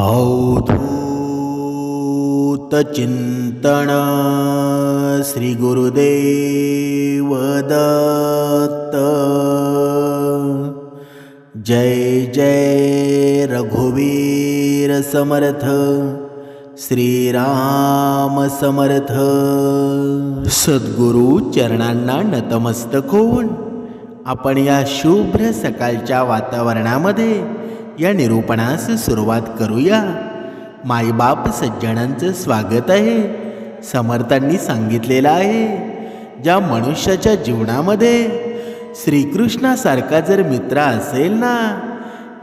अवधूत चिंतन श्री दत्त जय जय रघुवीर समर्थ। श्रीराम समर्थ। सद्गुरु चरणांना नतमस्तक होऊन आपण या शुभ्र सकाळच्या वातावरणामध्ये या निरूपणास सुरुवात करूया. मायबाप सज्जनांचं स्वागत आहे. समर्थांनी सांगितलेलं आहे. ज्या मनुष्याच्या जीवनामध्ये श्रीकृष्णासारखा जर मित्र असेल ना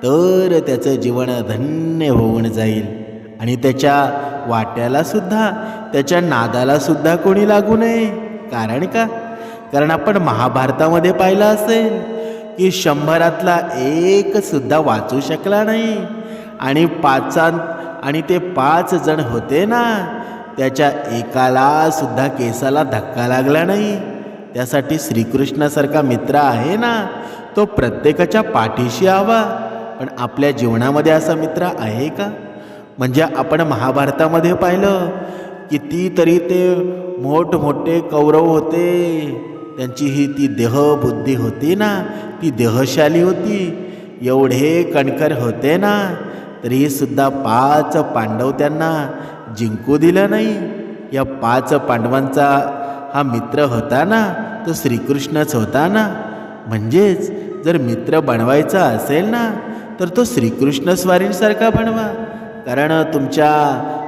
तर त्याचं जीवन धन्य होऊन जाईल. आणि त्याच्या वाट्यालासुद्धा त्याच्या नादालासुद्धा कोणी लागू नये. कारण का? कारण आपण महाभारतामध्ये पाहिलं असेल की शंभरातला एक सुद्धा वाचू शकला नाही. आणि पाचां आणि ते पाच जण होते ना त्याच्या एकाला सुद्धा केसाला धक्का लागला नाही. त्यासाठी श्रीकृष्णासारखा मित्र आहे ना तो प्रत्येकाच्या पाठीशी हवा पण आपल्या जीवनामध्ये असा मित्र आहे का? म्हणजे आपण महाभारतामध्ये पाहिलं कितीतरी ते मोठमोठे कौरव होते. त्यांची ही ती देहबुद्धी होती ना ती देहशाली होती. एवढे कणकर होते ना तरीसुद्धा पाच पांडव त्यांना जिंकू दिलं नाही. या पाच पांडवांचा हा मित्र होता ना तो श्रीकृष्णच होता ना. म्हणजेच जर मित्र बनवायचा असेल ना तर तो श्रीकृष्ण स्वारींसारखा बनवा. कारण तुमच्या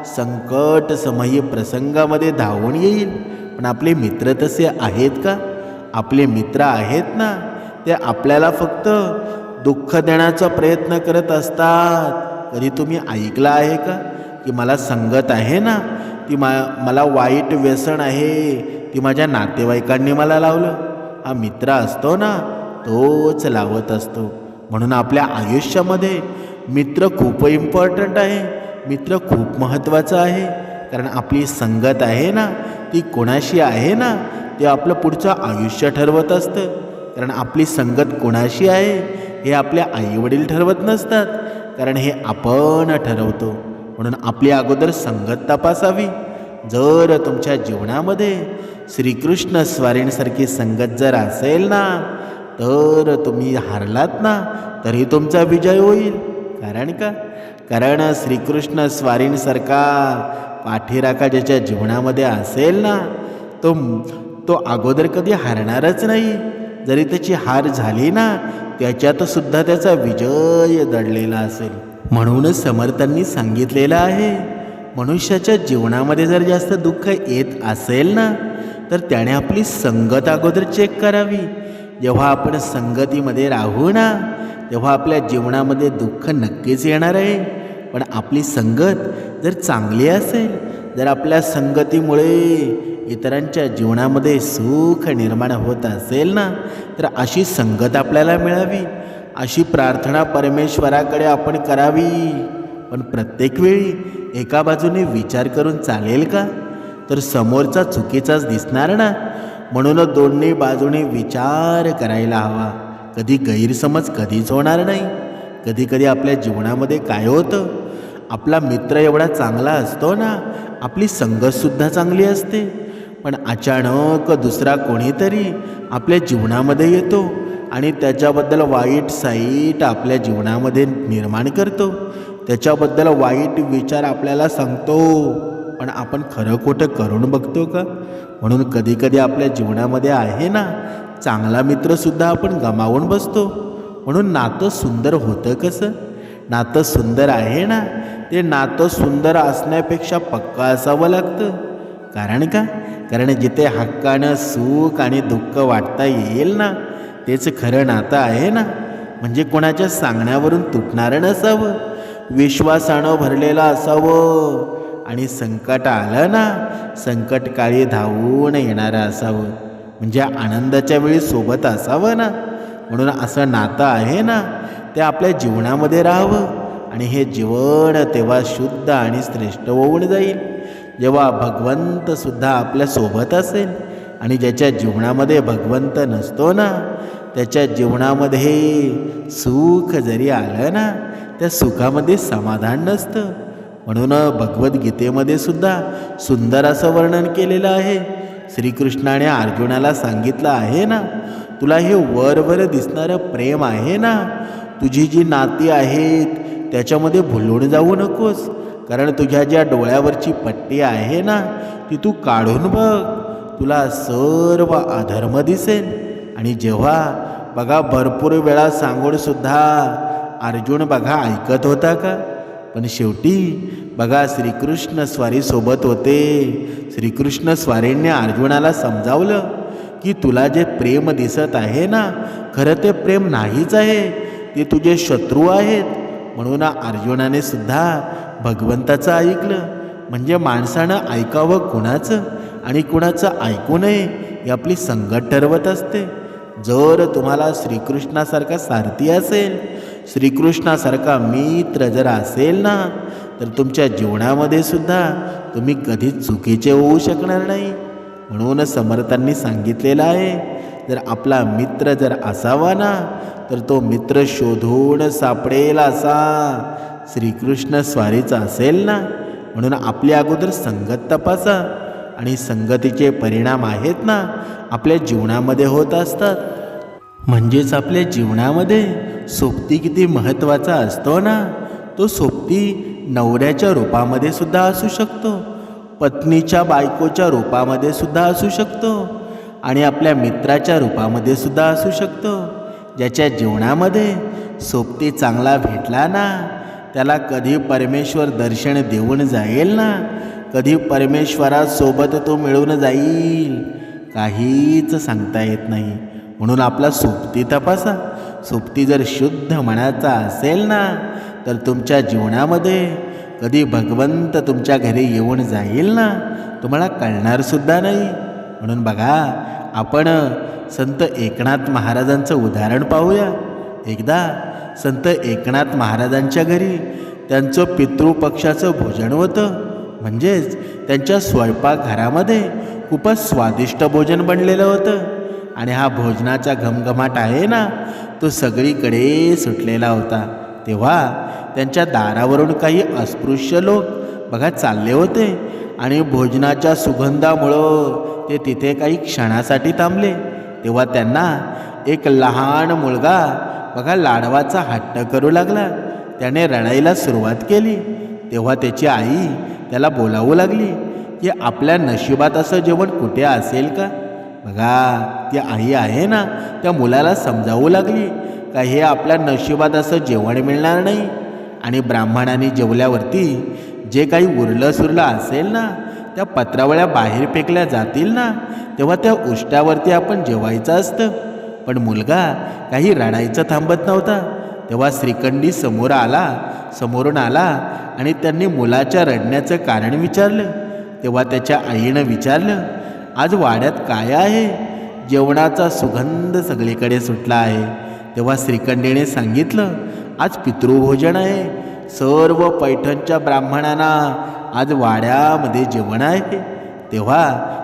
संकट समयी प्रसंगामध्ये धावून येईल. पण आपले मित्र तसे आहेत का? आपले मित्र आहेत ना ते आपल्याला फक्त दुःख देण्याचा प्रयत्न करत असतात. कधी तुम्ही ऐकलं आहे का? की मला संगत आहे ना ती मा मला वाईट व्यसन आहे ती माझ्या नातेवाईकांनी मला लावलं. हा मित्र असतो ना तोच लावत असतो. म्हणून आपल्या आयुष्यामध्ये मित्र खूप इम्पॉर्टंट आहे मित्र खूप महत्त्वाचं आहे. कारण आपली संगत आहे ना ती कोणाशी आहे ना ते आपलं पुढचं आयुष्य ठरवत असतं. कारण आपली संगत कोणाशी आहे हे आपल्या आईवडील ठरवत नसतात. कारण हे आपण ठरवतो. म्हणून आपली अगोदर संगत तपासावी. जर तुमच्या जीवनामध्ये श्रीकृष्ण स्वारींसारखी संगत जर असेल ना तर तुम्ही हारलात ना तरी तुमचा विजय होईल. कारण का? कारण श्रीकृष्ण स्वारींसारखा पाठीराखा ज्याच्या जीवनामध्ये असेल ना तो तो अगोदर कधी हारणारच नाही. जरी त्याची हार झाली ना त्याच्यात सुद्धा त्याचा विजय दडलेला असेल. म्हणूनच समर्थांनी सांगितलेलं आहे मनुष्याच्या जीवनामध्ये जर जास्त दुःख येत असेल ना तर त्याने आपली संगत अगोदर चेक करावी. जेव्हा आपण संगतीमध्ये राहू ना तेव्हा आपल्या जीवनामध्ये दुःख नक्कीच येणार आहे. पण आपली संगत जर चांगली असेल जर आपल्या संगतीमुळे इतरांच्या जीवनामध्ये सुख निर्माण होत असेल ना तर अशी संगत आपल्याला मिळावी. अशी प्रार्थना परमेश्वराकडे आपण करावी. पण प्रत्येक वेळी एका बाजूने विचार करून चालेल का? तर समोरचा चुकीचाच दिसणार ना? म्हणून दोन्ही बाजूने विचार करायला हवा. कधी गैरसमज कधीच होणार नाही. कधीकधी आपल्या जीवनामध्ये काय होतं? आपला मित्र एवढा चांगला असतो ना आपली संगतसुद्धा चांगली असते. पण अचानक दुसरा कोणीतरी आपल्या जीवनामध्ये येतो आणि त्याच्याबद्दल वाईट साईट आपल्या जीवनामध्ये निर्माण करतो. त्याच्याबद्दल वाईट विचार आपल्याला सांगतो. पण आपण खरं खोटं करून बघतो का? म्हणून कधीकधी आपल्या जीवनामध्ये आहे ना चांगला मित्रसुद्धा आपण गमावून बसतो. म्हणून नातं सुंदर होतं कसं? नातं सुंदर आहे ना ते नातं सुंदर असण्यापेक्षा पक्का असावं लागतं. कारण का? कारण जिथे हक्कानं सुख आणि दुःख वाटता येईल ना तेच खरं नातं आहे ना. म्हणजे कोणाच्या सांगण्यावरून तुटणारं नसावं. विश्वासानं भरलेलं असावं. आणि संकट आलं ना संकटकाळी धावून येणारं असावं. म्हणजे आनंदाच्या वेळी सोबत असावं ना. म्हणून असं नातं आहे ना ते आपल्या जीवनामध्ये राहावं. आणि हे जीवन तेव्हा शुद्ध आणि श्रेष्ठ होऊन जाईल. जेव्हा भगवंतसुद्धा आपल्यासोबत असेल आणि ज्याच्या जीवनामध्ये भगवंत नसतो ना त्याच्या जीवनामध्ये सुख जरी आलं ना त्या सुखामध्ये समाधान नसतं. म्हणून भगवद्गीतेमध्ये सुद्धा सुंदर असं वर्णन केलेलं आहे. श्रीकृष्णाने अर्जुनाला सांगितलं आहे ना तुला हे वरवर दिसणारं प्रेम आहे ना? तुझी जी नाती आहेत त्याच्यामध्ये भुलून जाऊ नकोस. कारण तुझ्या ज्या डोळ्यावरची पट्टी आहे ना ती तू काढून बघ. तुला सर्व अधर्म दिसेल आणि जेव्हा बघा भरपूर वेळा सांगूनसुद्धा अर्जुन बघा ऐकत होता का? पण शेवटी बघा श्रीकृष्ण स्वारीसोबत होते. श्रीकृष्ण स्वारींनी अर्जुनाला समजावलं की तुला जे प्रेम दिसत आहे ना खरं ते प्रेम नाहीच आहे. ते तुझे शत्रू आहेत. म्हणून अर्जुनाने सुद्धा भगवंताचं ऐकलं. म्हणजे माणसानं ऐकावं कुणाचं आणि कुणाचं ऐकू नये ही आपली संगत ठरवत असते. जर तुम्हाला श्रीकृष्णासारखा सारथी असेल श्रीकृष्णासारखा मित्र जर असेल ना तर तुमच्या जीवनामध्ये सुद्धा तुम्ही कधीच चुकीचे होऊ शकणार नाही. म्हणून समर्थांनी सांगितलेलं आहे जर आपला मित्र जर असावा ना तर तो मित्र शोधून सापडेल असा. श्रीकृष्ण स्वारीचा असेल ना म्हणून आपल्या अगोदर संगत तपासा. आणि संगतीचे परिणाम आहेत ना आपल्या जीवनामध्ये होत असतात. म्हणजेच आपल्या जीवनामध्ये सोबती किती महत्त्वाचा असतो ना तो सोबती नवऱ्याच्या रूपामध्ये सुद्धा असू शकतो. पत्नीच्या बायकोच्या रूपामध्ये सुद्धा असू शकतो. आणि आपल्या मित्राच्या रूपामध्ये सुद्धा असू शकतो. ज्याच्या जीवनामध्ये सोबती चांगला भेटला ना त्याला कधी परमेश्वर दर्शन देऊन जाईल ना कधी परमेश्वरासोबत तो मिळून जाईल. काहीच सांगता येत नाही. म्हणून आपला सोबती तपासा. सोबती जर शुद्ध मनाचा असेल ना तर तुमच्या जीवनामध्ये कधी भगवंत तुमच्या घरी येऊन जाईल ना तुम्हाला कळणारसुद्धा नाही. म्हणून बघा आपण संत एकनाथ महाराजांचं उदाहरण पाहूया. एकदा संत एकनाथ महाराजांच्या घरी त्यांचं पितृपक्षाचं भोजन होतं. म्हणजेच त्यांच्या स्वयंपाकघरामध्ये खूपच स्वादिष्ट भोजन बनलेलं होतं. आणि हा भोजनाचा घमघमाट आहे ना तो सगळीकडे सुटलेला होता. तेव्हा त्यांच्या दारावरून काही अस्पृश्य लोक बघा चालले होते. आणि भोजनाच्या सुगंधामुळं ते तिथे काही क्षणासाठी थांबले. तेव्हा त्यांना एक लहान मुलगा बघा लाडवाचा हट्ट करू लागला. त्याने रडायला सुरुवात केली. तेव्हा त्याची आई त्याला बोलावू लागली की आपल्या नशिबात असं जेवण कुठे असेल का? बघा ती आई आहे ना त्या मुलाला समजावू लागली का हे आपल्या नशिबात असं जेवण मिळणार नाही? आणि ब्राह्मणाने जेवल्यावरती जे काही उरलं सुरलं असेल ना त्या पत्रावळ्या बाहेर फेकल्या जातील ना तेव्हा त्या उष्ट्यावरती आपण जेवायचं असतं. पण मुलगा काही रडायचं थांबत नव्हता. तेव्हा श्रीखंडी समोर आला समोरून आला आणि त्यांनी मुलाच्या रडण्याचं कारण विचारलं. तेव्हा त्याच्या आईनं विचारलं आज वाड्यात काय आहे? जेवणाचा सुगंध सगळीकडे सुटला आहे. तेव्हा श्रीखंडीने सांगितलं आज पितृभोजन आहे. सर्व पैठणच्या ब्राह्मणांना आज वाड्यामध्ये जेवण आहे. तेव्हा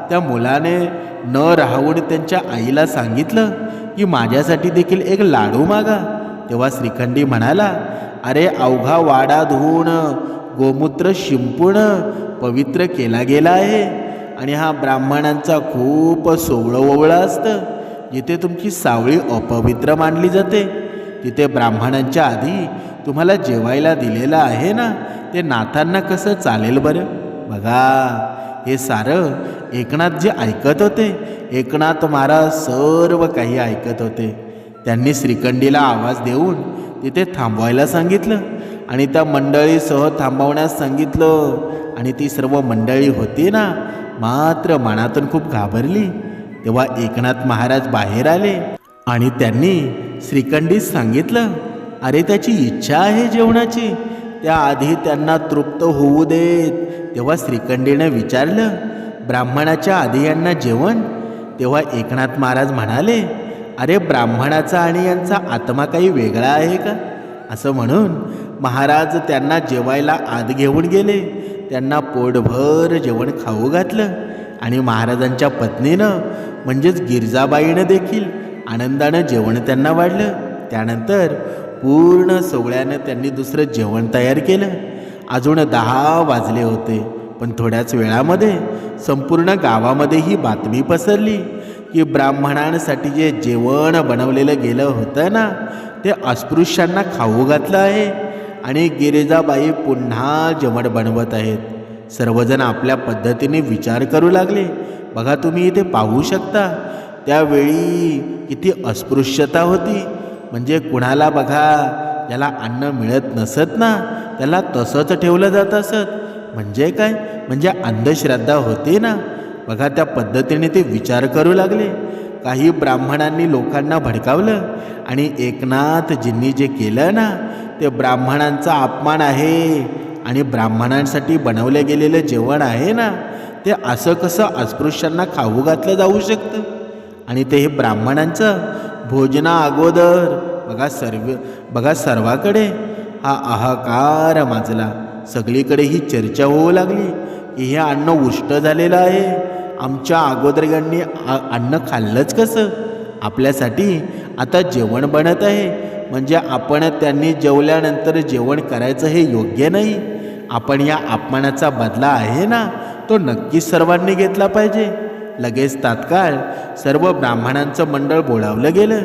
त्या मुलाने न राहून त्यांच्या आईला सांगितलं की माझ्यासाठी देखील एक लाडू मागा. तेव्हा श्रीखंडी म्हणाला अरे अवघा वाडा धुवून गोमूत्र शिंपून पवित्र केला गेला आहे आणि हा ब्राह्मणांचा खूप सोवळं ओवळं असतं. जिथे तुमची सावळी अपवित्र मानली जाते तिथे ब्राह्मणांच्या आधी तुम्हाला जेवायला दिलेलं आहे ना ते नाथांना कसं चालेल बरं? बघा हे सारं एकनाथ जे ऐकत होते एकनाथ महाराज सर्व काही ऐकत होते. त्यांनी श्रीखंडीला आवाज देऊन तिथे थांबवायला सांगितलं आणि त्या मंडळीसह थांबवण्यास सांगितलं. आणि ती सर्व मंडळी होती ना मात्र मनातून खूप घाबरली. तेव्हा एकनाथ महाराज बाहेर आले. आणि त्यांनी श्रीखंडीस सांगितलं अरे त्याची इच्छा आहे जेवणाची. त्याआधी त्यांना तृप्त होऊ देत. तेव्हा श्रीखंडीनं विचारलं ब्राह्मणाच्या आधी यांना जेवण? तेव्हा एकनाथ महाराज म्हणाले अरे ब्राह्मणाचा आणि यांचा आत्मा काही वेगळा आहे का? असं म्हणून महाराज त्यांना जेवायला आत घेऊन गेले. त्यांना पोटभर जेवण खाऊ घातलं आणि महाराजांच्या पत्नीनं म्हणजेच गिरजाबाईनं देखील आनंदानं जेवण त्यांना वाढलं. त्यानंतर पूर्ण सोहळ्यानं त्यांनी दुसरं जेवण तयार केलं. अजून दहा वाजले होते पण थोड्याच वेळामध्ये संपूर्ण गावामध्ये ही बातमी पसरली की ब्राह्मणांसाठी जे जेवण बनवलेलं गेलं होतं ना ते अस्पृश्यांना खाऊ घातलं आहे आणि गिरिजाबाई पुन्हा जेवण बनवत आहेत. सर्वजण आपल्या पद्धतीने विचार करू लागले. बघा तुम्ही इथे पाहू शकता त्यावेळी किती अस्पृश्यता होती. म्हणजे कुणाला बघा ज्याला अन्न मिळत नसत ना त्याला तसंच ठेवलं जात असत. म्हणजे काय? म्हणजे अंधश्रद्धा होती ना. बघा त्या पद्धतीने ते विचार करू लागले. काही ब्राह्मणांनी लोकांना भडकावलं आणि एकनाथजींनी जे केलं ना ते ब्राह्मणांचा अपमान आहे आणि ब्राह्मणांसाठी बनवलं गेलेलं जेवण आहे ना ते असं कसं अस्पृश्यांना खाऊ घातलं जाऊ शकतं? आणि ते हे ब्राह्मणांचं भोजना अगोदर बघा सर्व बघा सर्वाकडे हा अहाकार माजला. सगळीकडे ही चर्चा होऊ लागली. की हे अन्न उष्ट झालेलं आहे. आमच्या अगोदरगांनी अन्न खाल्लंच कसं? आपल्यासाठी आता जेवण बनत आहे. म्हणजे आपण त्यांनी जेवल्यानंतर जेवण करायचं हे योग्य नाही. आपण या अपमानाचा बदला आहे ना? तो नक्कीच सर्वांनी घेतला पाहिजे. लगेच तात्काळ सर्व ब्राह्मणांचं मंडळ बोलावलं गेलं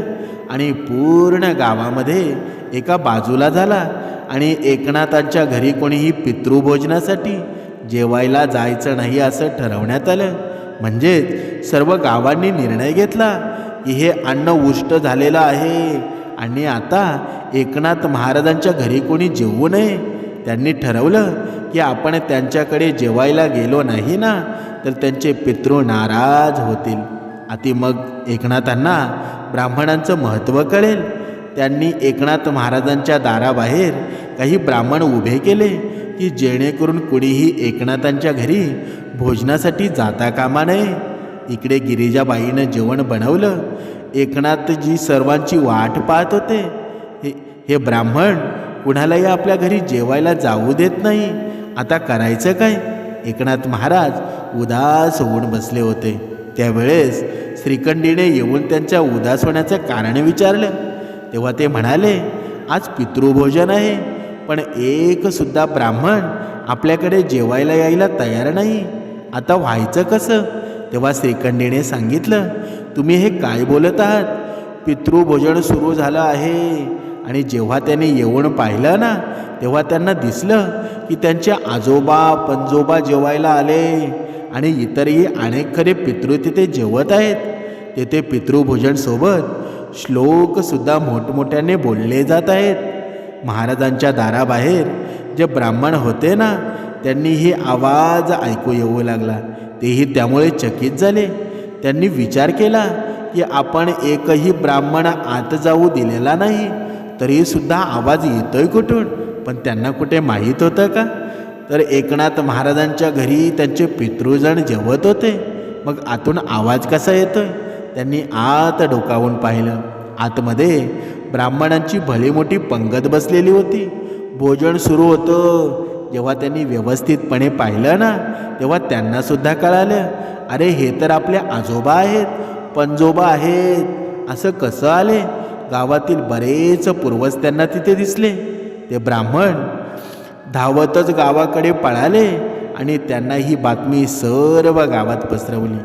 आणि पूर्ण गावामध्ये एका बाजूला झाला आणि एकनाथांच्या घरी कोणीही पितृभोजनासाठी जेवायला जायचं नाही असं ठरवण्यात आलं. म्हणजेच सर्व गावांनी निर्णय घेतला की हे अन्न उष्ट झालेलं आहे आणि आता एकनाथ महाराजांच्या घरी कोणी जेवू नये त्यांनी ठरवलं की आपण त्यांच्याकडे जेवायला गेलो नाही ना तर त्यांचे पितृ नाराज होतील. आती मग एकनाथांना ब्राह्मणांचं महत्त्व कळेल. त्यांनी एकनाथ महाराजांच्या दाराबाहेर काही ब्राह्मण उभे केले की जेणेकरून कुणीही एकनाथांच्या घरी भोजनासाठी जाता कामा नये. इकडे गिरिजाबाईनं जेवण बनवलं. एकनाथजी सर्वांची वाट पाहत होते. हे हे ब्राह्मण कुणालाही आपल्या घरी जेवायला जाऊ देत नाही. आता करायचं काय? एकनाथ महाराज उदास होऊन बसले होते. त्यावेळेस श्रीखंडीने येऊन त्यांच्या उदास होण्याचं कारण विचारलं. तेव्हा ते म्हणाले आज पितृभोजन आहे पण एकसुद्धा ब्राह्मण आपल्याकडे जेवायला यायला तयार नाही. आता व्हायचं कसं? तेव्हा श्रीखंडीने सांगितलं तुम्ही हे काय बोलत आहात? पितृभोजन सुरू झालं आहे. आणि जेव्हा त्यांनी येऊन पाहिलं ना तेव्हा त्यांना दिसलं की त्यांचे आजोबा पंजोबा जेवायला आले आणि इतरही अनेक खरे पितृ तिथे जेवत आहेत. तेथे पितृभोजनसोबत श्लोकसुद्धा मोठमोठ्याने बोलले जात आहेत. महाराजांच्या दाराबाहेर जे ब्राह्मण होते ना त्यांनीही आवाज ऐकू येऊ लागला. तेही त्यामुळे चकित झाले. त्यांनी विचार केला की आपण एकही ब्राह्मण आत जाऊ दिलेला नाही तरीसुद्धा आवाज येतोय कुठून? पण त्यांना कुठे माहीत होतं का? तर एकनाथ महाराजांच्या घरी त्यांचे पितृजण जेवत होते. मग आतून आवाज कसा येतोय? त्यांनी आत डोकावून पाहिलं. आतमध्ये ब्राह्मणांची भली मोठी पंगत बसलेली होती. भोजन सुरू होतं. जेव्हा त्यांनी व्यवस्थितपणे पाहिलं ना तेव्हा त्यांनासुद्धा कळालं. अरे हे तर आपले आजोबा आहेत. पंजोबा आहेत. असं कसं आले? गावातील बरेच पूर्वज त्यांना तिथे दिसले. ते ब्राह्मण धावतच गावाकडे पळाले आणि त्यांना ही बातमी सर्व गावात पसरवली.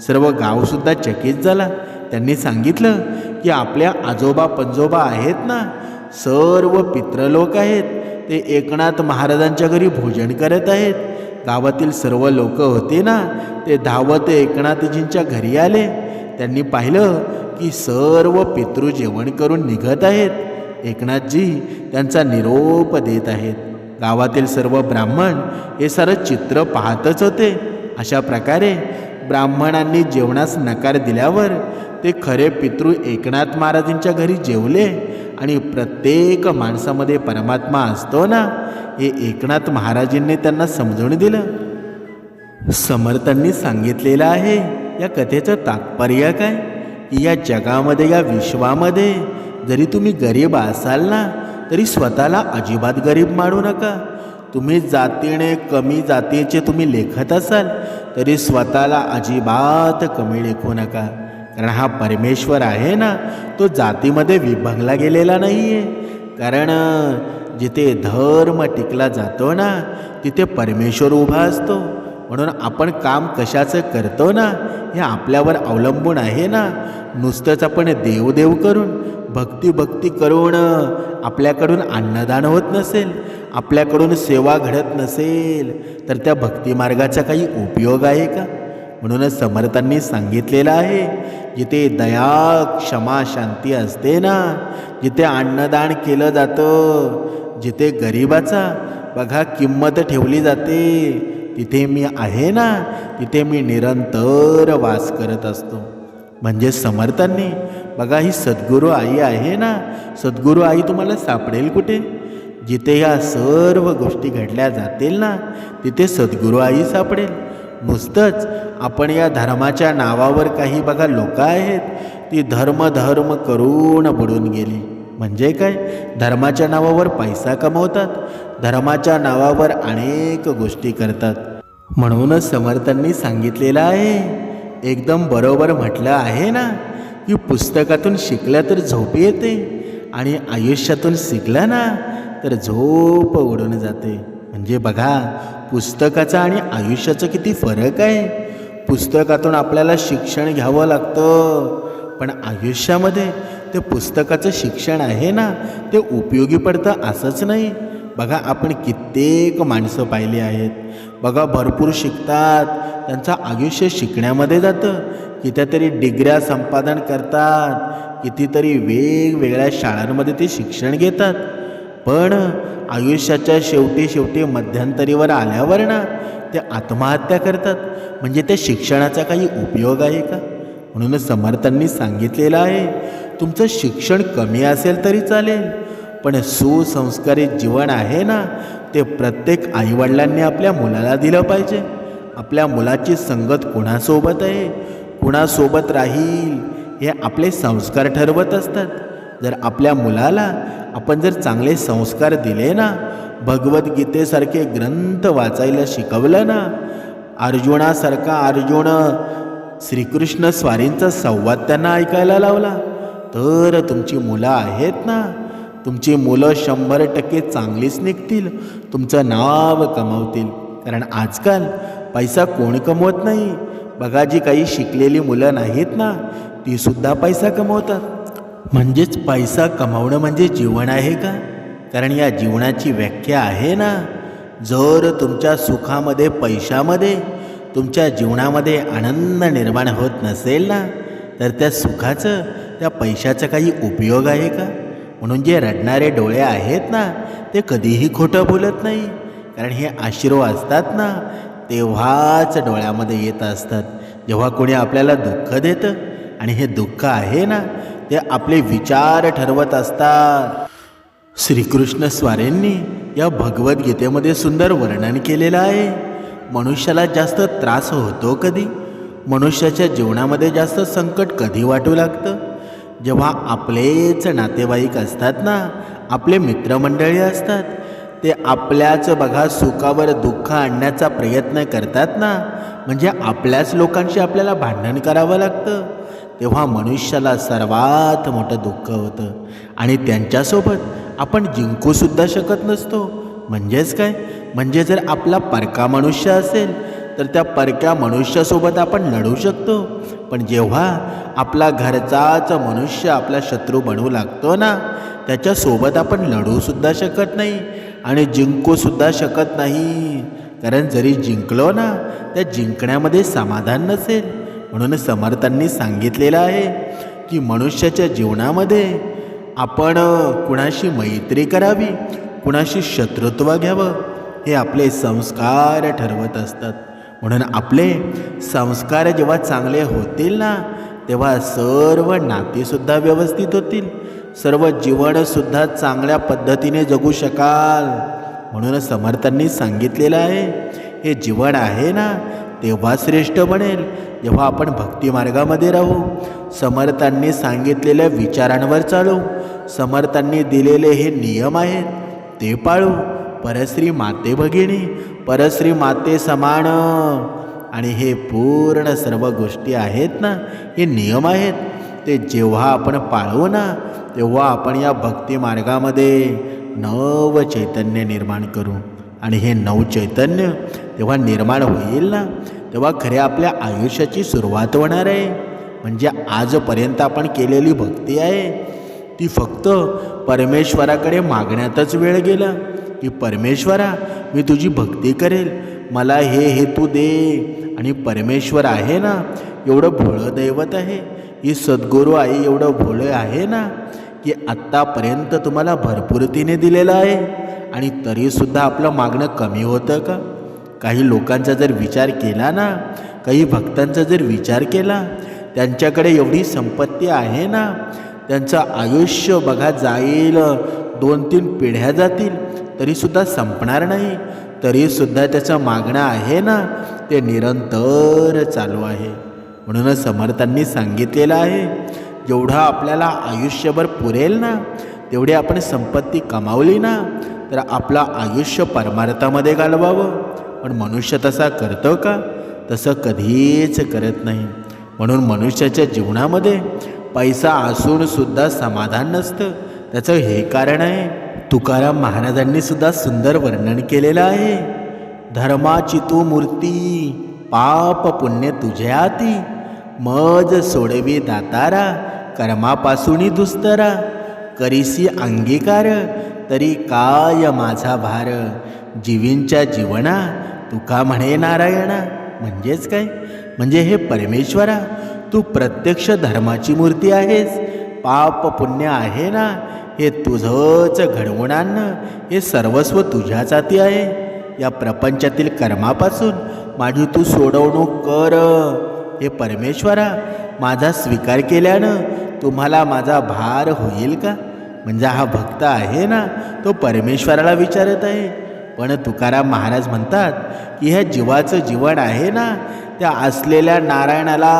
सर्व गावसुद्धा चकित झाला. त्यांनी सांगितलं की आपल्या आजोबा पंजोबा आहेत ना? सर्व पित्रलोक आहेत. ते एकनाथ महाराजांच्या घरी भोजन करत आहेत. गावातील सर्व लोक होते ना? ते धावत एकनाथजींच्या घरी आले. त्यांनी पाहिलं की सर्व पितृ जेवण करून निघत आहेत. एकनाथजी त्यांचा निरोप देत आहेत. गावातील सर्व ब्राह्मण हे सारं चित्र पाहतच होते. अशा प्रकारे ब्राह्मणांनी जेवणास नकार दिल्यावर ते खरे पितृ एकनाथ महाराजांच्या घरी जेवले आणि प्रत्येक माणसामध्ये परमात्मा असतो ना हे एकनाथ महाराजांनी त्यांना समजून दिलं. समर्थांनी सांगितलेलं आहे या कथेचं तात्पर्य काय? या जगामध्ये या विश्वामध्ये जरी तुम्ही गरीब असाल ना तरी स्वतःला अजिबात गरीब मानू नका. तुम्ही जातीने कमी जातीचे तुम्ही लेखत असाल तरी स्वतःला अजिबात कमी लेखू नका. कारण हा परमेश्वर आहे ना तो जातीमध्ये विभागला गेलेला नाही आहे कारण जिथे धर्म टिकला जातो ना तिथे परमेश्वर उभा असतो. म्हणून आपण काम कशाचं करतो ना हे आपल्यावर अवलंबून आहे ना. नुसतंच आपण देवदेव करून भक्ती भक्ती करून आपल्याकडून अन्नदान होत नसेल आपल्याकडून सेवा घडत नसेल तर त्या भक्तिमार्गाचा काही उपयोग आहे का? म्हणूनच समर्थांनी सांगितलेलं आहे जिथे दया क्षमा शांती असते ना जिथे अन्नदान केलं जातं जिथे गरिबाचा बघा किंमत ठेवली जाते तिथे मी आहे ना तिथे मी निरंतर वास करत असतो. म्हणजे समर्थांनी बघा ही सद्गुरू आई आहे ना सद्गुरू आई तुम्हाला सापडेल कुठे? जिथे ह्या सर्व गोष्टी घडल्या जातील ना तिथे सद्गुरू आई सापडेल. नुसतंच आपण या धर्माच्या नावावर काही बघा लोक आहेत ती धर्म धर्म करून बुडून गेली. म्हणजे काय? धर्माच्या नावावर पैसा कमवतात धर्माच्या नावावर अनेक गोष्टी करतात. म्हणूनच समर्थांनी सांगितलेलं आहे. एकदम बरोबर म्हटलं आहे ना? की पुस्तकातून शिकलं तर झोप येते आणि आयुष्यातून शिकलं ना तर झोप उडून जाते. म्हणजे बघा पुस्तकाचं आणि आयुष्याचं किती फरक आहे. पुस्तकातून आपल्याला शिक्षण घ्यावं लागतं. पण आयुष्यामध्ये ते पुस्तकाचं शिक्षण आहे ना ते उपयोगी पडतं असंच नाही. बघा आपण कित्येक माणसं पाहिली आहेत. बघा भरपूर शिकतात. त्यांचं आयुष्य शिकण्यामध्ये जातं. कितीतरी डिग्र्या संपादन करतात. कितीतरी वेगवेगळ्या शाळांमध्ये ते शिक्षण घेतात. पण आयुष्याच्या शेवटी शेवटी मध्यंतरीवर आल्यावर ना ते आत्महत्या करतात. म्हणजे त्या शिक्षणाचा काही उपयोग आहे का? म्हणून समर्थांनी सांगितलेलं आहे तुमचं शिक्षण कमी असेल तरी चालेल. पण सुसंस्कारित जीवन आहे ना ते प्रत्येक आईवडिलांनी आपल्या मुलाला दिलं पाहिजे. आपल्या मुलाची संगत कुणासोबत आहे? कुणासोबत राहील? हे आपले संस्कार ठरवत असतात. जर आपल्या मुलाला आपण जर चांगले संस्कार दिले ना भगवद्गीतेसारखे ग्रंथ वाचायला शिकवलं ना अर्जुनासारखा अर्जुन श्रीकृष्ण स्वारींचा संवाद त्यांना ऐकायला लावला तर तुमची मुलं आहेत ना तुमची मुलं शंभर टक्के चांगलीच निघतील. तुमचं नाव कमावतील. कारण आजकाल पैसा कोण कमवत नाही? बघा जी काही शिकलेली मुलं नाहीत ना तीसुद्धा पैसा कमवतात. म्हणजेच पैसा कमावणं म्हणजे जीवन आहे का? कारण या जीवनाची व्याख्या आहे ना. जर तुमच्या सुखामध्ये पैशामध्ये तुमच्या जीवनामध्ये आनंद निर्माण होत नसेल ना तर त्या सुखाचं त्या पैशाचा काही उपयोग आहे का? म्हणून जे रडणारे डोळे आहेत ना ते कधीही खोटं बोलत नाही. कारण हे आशीर्व असतात ना तेव्हाच डोळ्यामध्ये येत असतात. जेव्हा कोणी आपल्याला दुःख देतं आणि हे दुःख आहे ना ते आपले विचार ठरवत असतात. श्रीकृष्ण स्वारेंनी या भगवद्गीतेमध्ये सुंदर वर्णन केलेलं आहे. मनुष्याला जास्त त्रास होतो कधी? मनुष्याच्या जीवनामध्ये जास्त संकट कधी वाटू लागतं? जेव्हा आपलेच नातेवाईक असतात ना आपले मित्रमंडळी असतात ते आपल्याच बघा सुखावर दुःख आणण्याचा प्रयत्न करतात ना म्हणजे आपल्याच लोकांशी आपल्याला भांडण करावं लागतं. तेव्हा मनुष्याला सर्वात मोठं दुःख होतं. आणि त्यांच्यासोबत आपण जिंकूसुद्धा शकत नसतो. म्हणजेच काय? म्हणजे जर आपला परका मनुष्य असेल तर त्या परक्या मनुष्यासोबत आपण लढू शकतो. पण जेव्हा आपला घरचाच मनुष्य आपला शत्रू बनवू लागतो ना त्याच्यासोबत आपण लढूसुद्धा शकत नाही आणि जिंकूसुद्धा शकत नाही. कारण जरी जिंकलो ना त्या जिंकण्यामध्ये समाधान नसेल. म्हणून समर्थांनी सांगितलेलं आहे की मनुष्याच्या जीवनामध्ये आपण कुणाशी मैत्री करावी कुणाशी शत्रुत्व घ्यावं हे आपले संस्कार ठरवत असतात. म्हणून आपले संस्कार जेव्हा चांगले होतील ना तेव्हा सर्व नातेसुद्धा व्यवस्थित होतील. सर्व जीवनसुद्धा चांगल्या पद्धतीने जगू शकाल. म्हणून समर्थांनी सांगितलेलं आहे हे जीवन आहे ना तेव्हा श्रेष्ठ बनेल. जेव्हा आपण भक्तिमार्गामध्ये राहू समर्थांनी सांगितलेल्या विचारांवर चालू समर्थांनी दिलेले हे नियम आहेत ते पाळू. परश्री माते भगिनी परश्री माते समान. आणि हे पूर्ण सर्व गोष्टी आहेत ना हे नियम आहेत. ते जेव्हा आपण पाळू ना तेव्हा आपण या भक्ती मार्गामध्ये नव चैतन्य निर्माण करू. आणि हे नव चैतन्य तेव्हा निर्माण होईल ना तेव्हा खरे आपल्या आयुष्याची सुरुवात होणार आहे. म्हणजे आजपर्यंत आपण केलेली भक्ती आहे ती फक्त परमेश्वराकडे मागण्यातच वेळ गेला. की परमेश्वरा मी तुझी भक्ती करेल. मला हे हेतू दे. आणि परमेश्वर आहे ना एवढं भोळं दैवत आहे. ही सद्गुरू आई एवढं भोळं आहे ना की आत्तापर्यंत तुम्हाला भरपूर तिने दिलेलं आहे. आणि तरीसुद्धा आपलं मागणं कमी होतं का? काही लोकांचा जर विचार केला ना काही भक्तांचा जर विचार केला त्यांच्याकडे एवढी संपत्ती आहे ना त्यांचं आयुष्य बघा जाईल. दोन तीन पिढ्या जातील तरीसुद्धा संपणार नाही. तरीसुद्धा त्याचं मागणं आहे ना ते निरंतर चालू आहे. म्हणूनच समर्थांनी सांगितलेलं आहे जेवढं आपल्याला आयुष्यभर पुरेल ना तेवढी आपण संपत्ती कमावली ना तर आपलं आयुष्य परमार्थामध्ये घालवावं. पण मनुष्य तसा करतो का? तसं कधीच करत नाही. म्हणून मनुष्याच्या जीवनामध्ये पैसा असूनसुद्धा समाधान नसतं. त्याचं हे कारण आहे. तुकाराम महाराजांनी सुद्धा सुंदर वर्णन केलेलं आहे. धर्माची तू मूर्ती पाप पुण्य तुझ्या हाती. मज सोडवी दातारा कर्मापासून दुस्तरा. करीसी अंगीकार तरी काय माझा भार? जीवींच्या जीवना तुका म्हणे नारायणा. म्हणजेच काय? म्हणजे हे परमेश्वरा तू प्रत्यक्ष धर्माची मूर्ती आहेस. पाप पुण्य आहे ना? हे तुझंच घडवून हे सर्वस्व तुझ्याच हाती आहे. या प्रपंचातील कर्मापासून माझी तू सोडवणूक कर. हे परमेश्वरा माझा स्वीकार केल्यानं तुम्हाला माझा भार होईल का? म्हणजे हा भक्त आहे ना? तो परमेश्वराला विचारत आहे. पण तुकाराम महाराज म्हणतात की ह्या जीवाचं जीवन आहे ना? त्या असलेल्या नारायणाला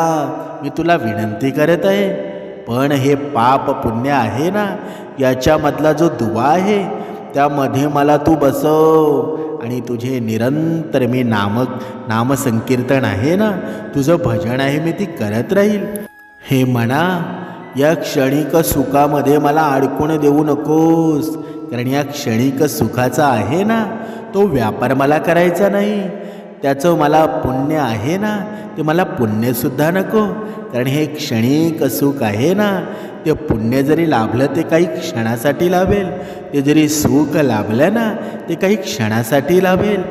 मी तुला विनंती करत आहे. पण हे पाप पुण्य आहे ना? याच्यामधला जो दुवा आहे त्यामध्ये मला तू बसव. आणि तुझे निरंतर मी नामक नामसंकीर्तन आहे ना? तुझं भजन आहे मी ती करत राहील. हे म्हणा या क्षणिक सुखामध्ये मला अडकून देऊ नकोस. कारण या क्षणिक सुखाचा आहे ना तो व्यापार मला करायचा नाही. त्याचं मला पुण्य आहे ना ते मला पुण्यसुद्धा नको. कारण हे क्षणिक सुख आहे ना ते पुण्य जरी लाभलं ते काही क्षणासाठी लाभेल. ते जरी सुख लाभलं ना ते काही क्षणासाठी लाभेल.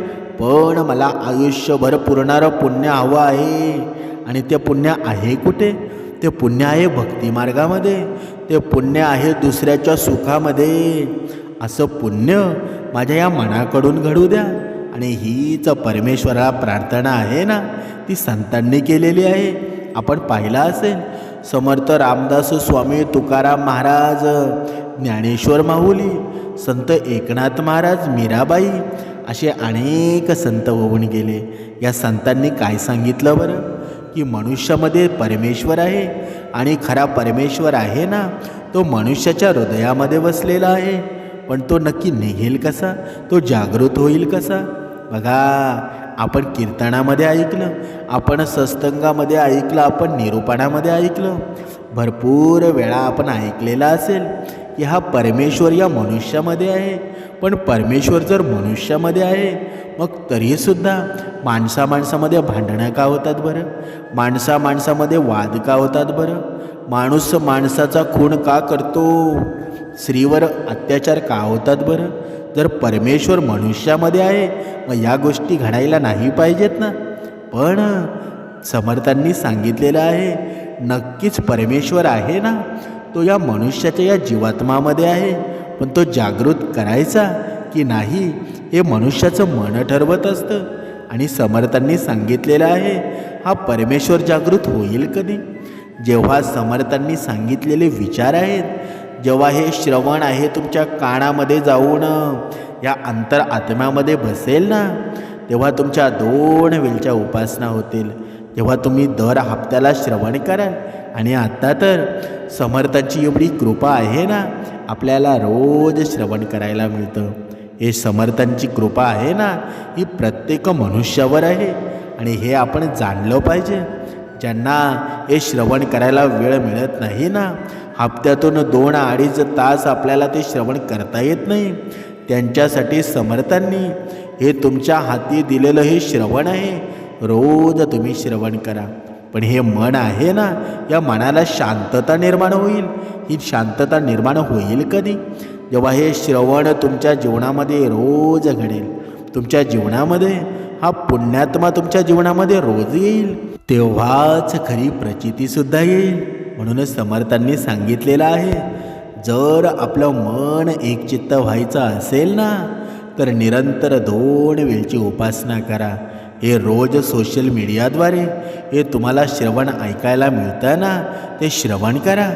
पण मला आयुष्यभर पुरणारं पुण्य हवं आहे. आणि ते पुण्य आहे कुठे? ते पुण्य आहे भक्तिमार्गामध्ये ते पुण्य आहे दुसऱ्याच्या सुखामध्ये. असं पुण्य माझ्या या मनाकडून घडू द्या. आणि हीच परमेश्वराला प्रार्थना आहे ना? ती संतांनी केलेली आहे. आपण पाहिलं असेल. समर्थ रामदास स्वामी तुकाराम महाराज ज्ञानेश्वर माहुली संत एकनाथ महाराज मीराबाई असे अनेक संत होऊन गेले. या संतांनी काय सांगितलं बरं? की मनुष्यामध्ये परमेश्वर आहे आणि खरा परमेश्वर आहे ना तो मनुष्याच्या हृदयामध्ये बसलेला आहे. पण तो नक्की निघेल कसा? तो जागृत होईल कसा? बघा आपण कीर्तनामध्ये ऐकलं आपण सत्संगामध्ये ऐकलं आपण निरूपणामध्ये ऐकलं. भरपूर वेळा आपण ऐकलेला असेल की हा परमेश्वर या मनुष्यामध्ये आहे. पण परमेश्वर जर मनुष्यामध्ये आहे मग तरीसुद्धा माणसा माणसामध्ये भांडणं का होतात बरं? माणसा माणसामध्ये वाद का होतात बरं? माणूस माणसाचा खून का करतो? स्त्रीवर अत्याचार का होतात बरं? जर परमेश्वर मनुष्यामध्ये आहे. मग या गोष्टी घडायला नाही पाहिजेत ना. पण समर्थांनी सांगितलेलं आहे नक्कीच परमेश्वर आहे ना. तो या मनुष्याच्या या जीवात्मामध्ये आहे. पण तो जागृत करायचा की नाही हे मनुष्याचं मन ठरवत असतं. आणि समर्थांनी सांगितलेलं आहे हा परमेश्वर जागृत होईल कधी? जेव्हा समर्थांनी सांगितलेले विचार आहेत जेव्हा हे श्रवण आहे तुमच्या कानामध्ये जाऊन या अंतर आत्म्यामध्ये बसेल ना तेव्हा तुमच्या दोन वेळच्या उपासना होतील. तेव्हा तुम्ही दर हप्त्याला श्रवण कराल. आणि आत्ता तर समर्थांची एवढी कृपा आहे ना आपल्याला रोज श्रवण करायला मिळतं. हे समर्थांची कृपा आहे ना ही प्रत्येक मनुष्यावर आहे. आणि हे आपण जाणलं पाहिजे. ज्यांना हे श्रवण करायला वेळ मिळत नाही ना हप्त्यातून दोन अडीच तास आपल्याला ते श्रवण करता येत नाही. त्यांच्यासाठी समर्थांनी हे तुमच्या हाती दिलेलं हे श्रवण आहे. रोज तुम्ही श्रवण करा. पण हे मन आहे ना या मनाला शांतता निर्माण होईल. ही शांतता निर्माण होईल कधी? जेव्हा हे श्रवण तुमच्या जीवनामध्ये रोज घडेल. तुमच्या जीवनामध्ये हा पुण्यात्मा तुमच्या जीवनामध्ये रोज येईल. तेव्हाच खरी प्रचितीसुद्धा येईल. म्हणूनच समर्थांनी सांगितलेलं आहे जर आपलं मन एकचित्त व्हायचं असेल ना तर निरंतर दोन वेळची उपासना करा. हे रोज सोशल मीडियाद्वारे हे तुम्हाला श्रवण ऐकायला मिळतं ना ते श्रवण करा.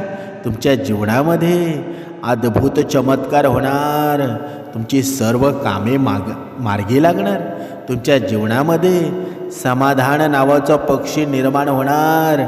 तुमच्या जीवनामध्ये अद्भुत चमत्कार होणार. तुमची सर्व कामे माग मार्गी लागणार. तुमच्या जीवनामध्ये समाधान नावाचा पक्षी निर्माण होणार.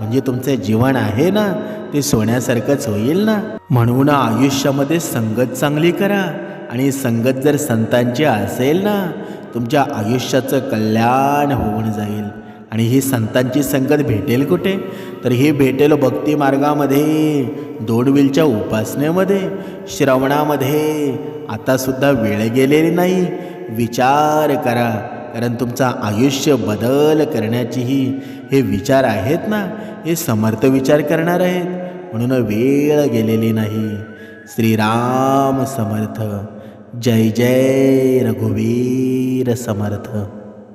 म्हणजे तुमचं जीवन आहे ना ते सोन्यासारखंच होईल ना? म्हणून आयुष्यामध्ये संगत चांगली करा. आणि संगत जर संतांची असेल ना तुमच्या आयुष्याचं कल्याण होऊन जाईल. आणि ही संतांची संगत भेटेल कुठे? तर ही भेटेल भक्ती मार्गामध्ये दोन विलच्या उपासनेमध्ये श्रवणामध्ये. आतासुद्धा वेळ गेलेली नाही. विचार करा. कारण तुमचा आयुष्य बदल करण्याचीही हे विचार आहेत ना? हे समर्थ विचार करणार आहेत. म्हणून वेळ गेलेली नाही. श्रीराम समर्थ. जय जय रघुवीर समर्थ.